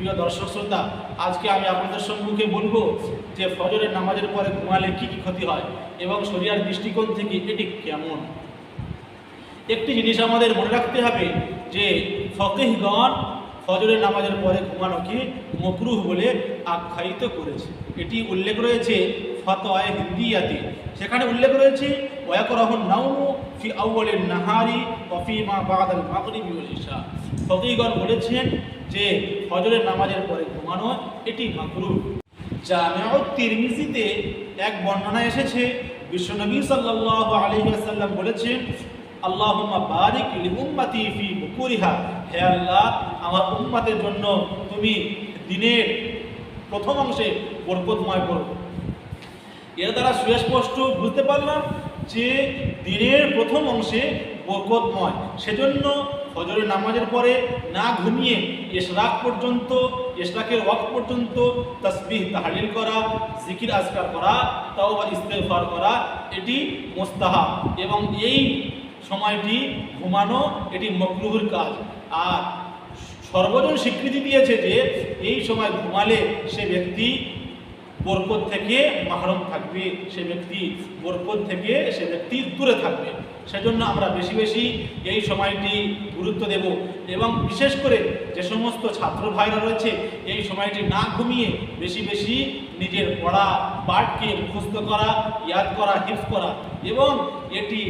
প্রিয় দর্শক শ্রোতা, আজকে আমি আপনাদের সম্মুখে বলব যে ফজরের নামাজের পরে ঘুমালে কি কি ক্ষতি হয় এবং শরিয়ার দৃষ্টিকোণ থেকে এটি কেমন? একটি জিনিস আমাদের মনে রাখতে হবে যে ফকিহগণ ফজরের নামাজের পরে ঘুমানোকে মকরুহ বলে আখ্যায়িত করেছে। এটি উল্লেখ রয়েছে ফতোয়ায় হিন্দিয়াতে। সেখানে উল্লেখ রয়েছে ওয়াকরহন নাউমু ফি আউ্বালের নাহারি ওফি মা বাদাল ফকিহগণ বলেছেন যে ফজরের নামাজের পরে ঘুমানো এটি মাকরুহ। জামিউত তিরমিজিতে এক বর্ণনা এসেছে। বিশ্বনবী সাল্লাল্লাহু আলাইহি ওয়াসাল্লাম বলেছেন, আল্লাহুম্মা বারিক উম্মতি ফি বুকুরিহা। হে আল্লাহ, আমার উম্মতের জন্য তুমি দিনের প্রথম অংশে বরকতময় করো। এর দ্বারা সুস্পষ্ট বুঝতে পারলাম যে দিনের প্রথম অংশে বরকতময়। সেজন্য ফজরের নামাজের পরে না ঘুমিয়ে এশরাক পর্যন্ত, এশরাকের ওয়াক্ত পর্যন্ত তসবিহ, তাহলিল করা, জিকির আজকার করা তাও বা ইস্তেফার করা, এটি মোস্তাহা এবং এই সময়টি ঘুমানো এটি মকরুহুর কাজ। আর সর্বজন স্বীকৃতি দিয়েছে যে, এই সময় ঘুমালে সে ব্যক্তি বরকত থেকে মাহরম থাকবে সে ব্যক্তি, বরকত থেকে সে ব্যক্তি দূরে থাকবে। সেজন্য আমরা বেশি বেশি এই সময়টি গুরুত্ব দেব এবং বিশেষ করে যে সমস্ত ছাত্র ভাইরা রয়েছে, এই সময়টি না ঘুমিয়ে বেশি বেশি নিজের পড়া, পাঠকে মুখস্থ করা, ইয়াদ করা হিফ করা এবং এটি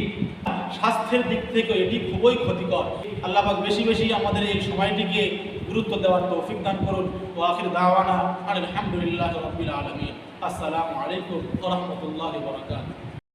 স্বাস্থ্যের দিক থেকে এটি খুবই ক্ষতিকর। আল্লাহাক বেশি বেশি আমাদের এই সময়টিকে গুরুত্ব দেওয়ার তৌফিক দান করুন। ও আখির দাওয়ানা আলহামদুলিল্লাহ রবিল আলমী আসসালামু আলাইকুম রহমতুল্লাহ বরকাত